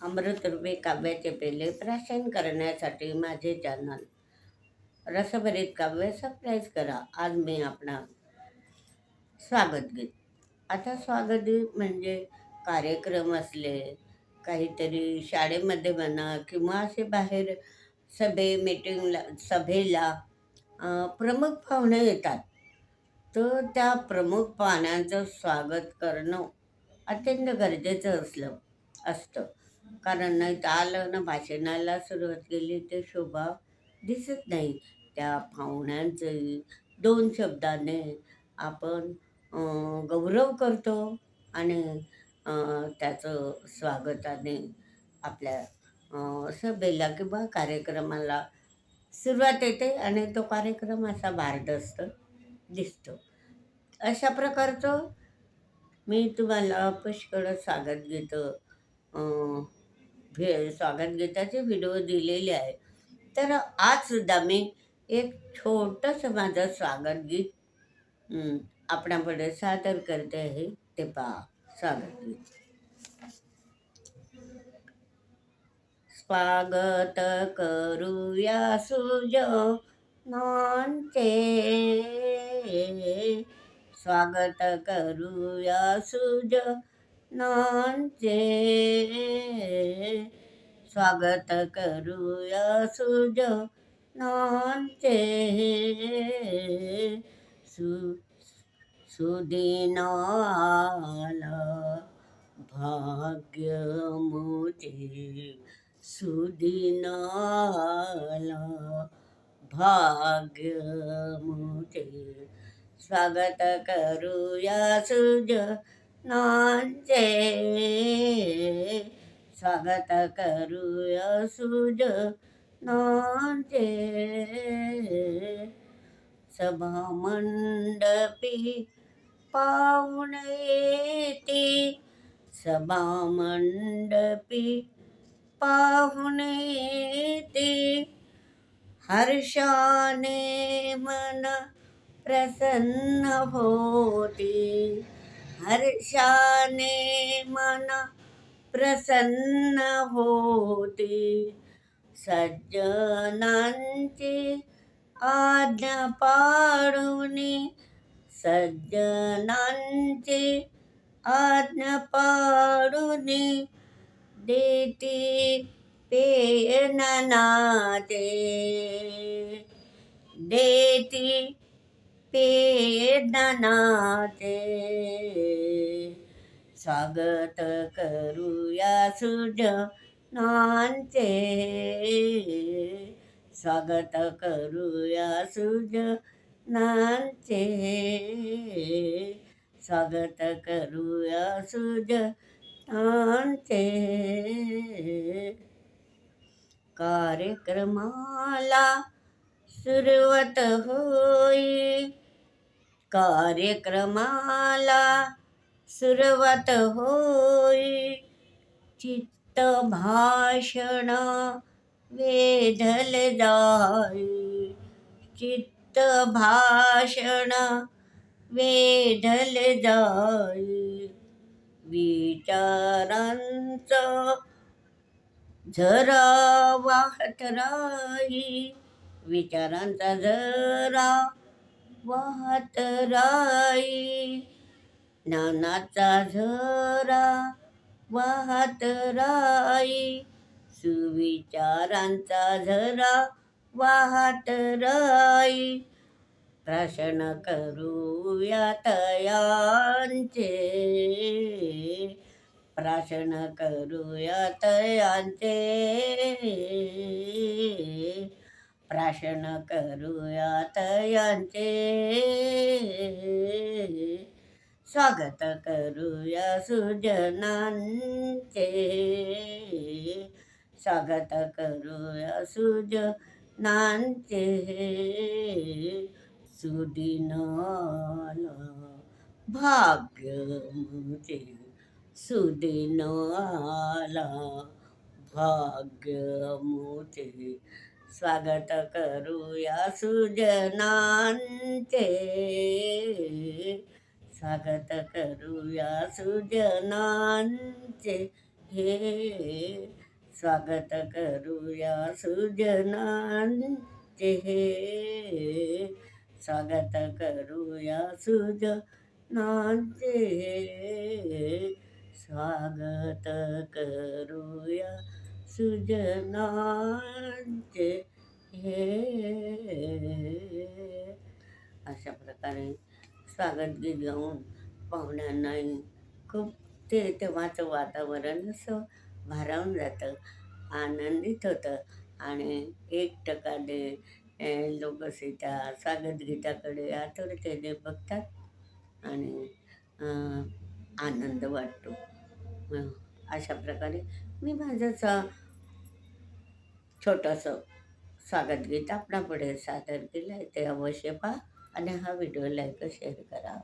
अमृतरूपी काव्याचे पेले प्राशन करण्यासाठी माझे चॅनल रसभरीत काव्य सबस्क्राईब करा. आज मी आपणा स्वागत गीत आता स्वागत गीत म्हणजे कार्यक्रम असले काहीतरी शाळेमध्ये म्हणा किंवा असे बाहेर सभे मीटिंगला सभेला प्रमुख पाहुणे येतात. तर त्या प्रमुख पाहुण्यांचं स्वागत करणं अत्यंत गरजेचं असलं असतं. कारण नाही तर आलं ना भाषणाला सुरुवात केली ते शोभा दिसत नाही. त्या पाहुण्यांचंही दोन शब्दाने आपण गौरव करतो आणि त्याचं स्वागताने आपल्या सभेला किंवा कार्यक्रमाला सुरुवात येते आणि तो कार्यक्रम असा भारदस्त दिसतो. अशा प्रकारचं मी तुम्हाला पुष्कळ स्वागत गीतं भे स्वागत गीताचे व्हिडिओ दिलेले आहे. तर आज सुद्धा मी एक छोटंसं माझं स्वागत गीत आपणापुढे सादर करते आहे. ते पहा स्वागत गीत. स्वागत करूया सुज नांचे. स्वागत करूया सुज नांचे स्वागत करूया सुज नांचे सु सुदिनाला भाग्य मोठे सुदिनाला भाग्य मोठे स्वागत करूया सुज नाचे स्वागत करूया सुज नांचे पाहुण पाहुणे सभा मंडपी पाहुण ती हर्षाने मन प्रसन्न होती. हर्षाने मन प्रसन्न होती. सज्जनांची आज्ञा पाळूनी सज्जनांची आज्ञा पाळूनी देती पेननाते देती पेदनाते स्वागत करूया सुजनांचे स्वागत करूया सुजनांचे स्वागत करूया सुजनांचे कार्यक्रमाला सुरुवात होई. कार्यक्रमाला सुरुवात होई. चित्त भाषण वेधल जाई. चित्त भाषण वेधल जाई. विचारांच झरा वाहत राही. विचारांचा झरा वाहत राई ज्ञानाचा झरा वाहत राई सुविचारांचा झरा वाहत राई प्राशन करूया तयांचे. प्राशन करूया तयांचे. प्राशन करूया तयांचे. स्वागत करूया सुजनांचे. स्वागत करूया सुजनांचे. सुदिनाला भाग्य मुझे सुदिनाला भाग्य मोठे स्वागत करूया सुजनांचे. स्वागत करूया सुजनांचे. हे स्वागत करूया सुजनांचे. हे स्वागत करूया सुजनांचे. स्वागत करूया सुजनांचे हे. अशा प्रकारे स्वागत गीत गाऊन पाहुण्यांनाही खूप ते तेव्हाचं वातावरण असं भारावून जातं आनंदित होतं आणि एक टक्काने लोक त्या स्वागत गीताकडे आतुरतेने बघतात आणि आनंद वाटतो. अशा प्रकारे मी माझंच छोटंसं स्वागत गीत आपणापुढे सादर केलं आहे ते अवश्य पहा आणि हा व्हिडिओ लाईक शेअर करा.